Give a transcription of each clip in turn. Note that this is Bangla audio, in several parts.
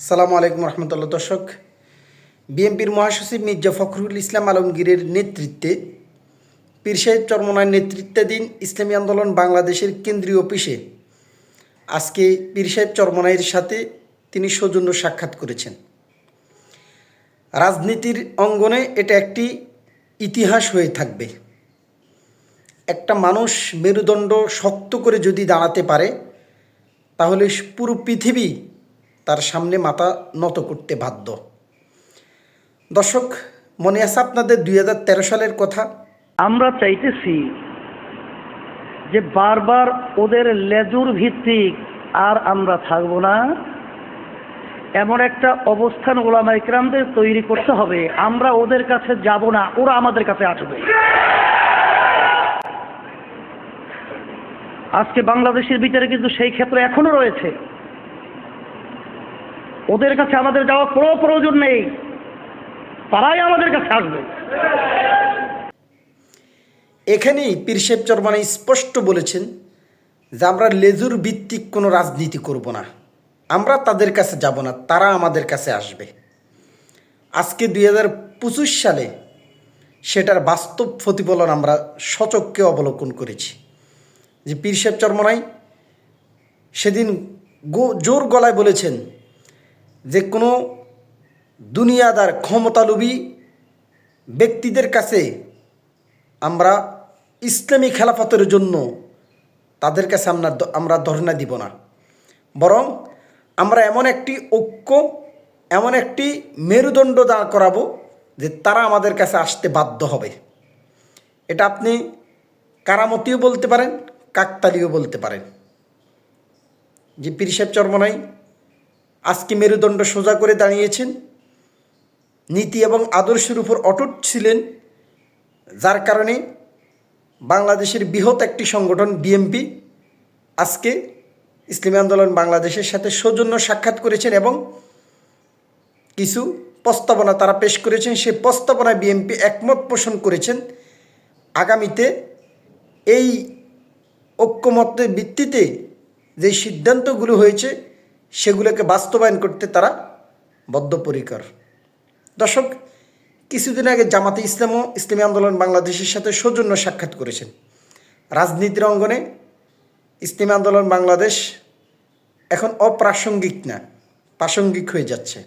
সালামু আলাইকুম রহমতুল্লাহ। দর্শক, বিএনপির মহাসচিব মির্জা ফখরুল ইসলাম আলমগীরের নেতৃত্বে পীর সাহেব চরমনার নেতৃত্বাধীন ইসলামী আন্দোলন বাংলাদেশের কেন্দ্রীয় অফিসে আজকে পীর সাহেব সাথে তিনি সৌজন্য সাক্ষাৎ করেছেন। রাজনীতির অঙ্গনে এটা একটি ইতিহাস হয়ে থাকবে। একটা মানুষ মেরুদণ্ড শক্ত করে যদি দাঁড়াতে পারে, তাহলে পুরো পৃথিবী তার সামনে মাথা নত করতে বাধ্য। দর্শক, মনে আছে আপনাদের দুই হাজার তেরো সালের কথা? আমরা চাইতেছি যে বারবার ওদের লেজুর ভিত্তিক আর আমরা থাকব না। এমন একটা অবস্থান ওলামা ইকরামদের তৈরি করতে হবে, আমরা ওদের কাছে যাব না, ওরা আমাদের কাছে আসবে। আজকে বাংলাদেশের ভিতরে কিন্তু সেই ক্ষেত্র এখনও রয়েছে। ওদের কাছে আমাদের যাওয়ার কোনো প্রয়োজন নেই। তারাই আমাদের কাছে আসবে। এখানেই পীরশেব চরমানে স্পষ্ট বলেছেন যে আমরা লেজুর ভিত্তিক কোনো রাজনীতি করব না। আমরা তাদের কাছে যাব না, তারা আমাদের কাছে আসবে। আজকে দুই হাজার পঁচিশ সালে সেটার বাস্তব প্রতিফলন আমরা সচক্ষে অবলোকন করেছি। যে পীরশেব চরমনাই সেদিন গো জোর গলায় বলেছেন যে কোনো দুনিয়াদার ক্ষমতালোভী ব্যক্তিদের কাছে আমরা ইসলামী খেলাফতের জন্য তাদের কাছে আমরা আমরা ধর্ণা দিব না। বরং আমরা এমন একটি ঐক্য, এমন একটি মেরুদণ্ড দাঁড় করাবো যে তারা আমাদের কাছে আসতে বাধ্য হবে। এটা আপনি কারামতিও বলতে পারেন কাকতালিও বলতে পারেন। যে পীর সাহেব চর্মনাই আজকে মেরুদণ্ড সোজা করে দাঁড়িয়েছেন। নীতি এবং আদর্শের উপর অটুট ছিলেন, যার কারণে বাংলাদেশের বৃহৎ একটি সংগঠন বিএমপি আজকে ইসলামী আন্দোলন বাংলাদেশের সাথে সৌজন্য সাক্ষাৎ করেছেন এবং কিছু প্রস্তাবনা তারা পেশ করেছেন। সেই প্রস্তাবনায় বিএমপি একমত পোষণ করেছেন। আগামীতে এই ঐক্যমতের ভিত্তিতে যে সিদ্ধান্তগুলো হয়েছে সেগুলোকে বাস্তবায়ন করতে তারা বদ্ধপরিকর। দর্শক, কিছুদিন আগে জামাতে ইসলামও ইসলামী আন্দোলন বাংলাদেশের সাথে সৌজন্য সাক্ষাৎ করেছেন। রাজনীতির অঙ্গনে ইসলামী আন্দোলন বাংলাদেশ এখন অপ্রাসঙ্গিক না, প্রাসঙ্গিক হয়ে যাচ্ছে।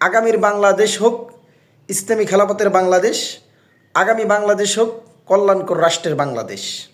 আগামীর বাংলাদেশ হোক ইসলামী খেলাপথের বাংলাদেশ, আগামী বাংলাদেশ হোক কল্যাণকর রাষ্ট্রের বাংলাদেশ।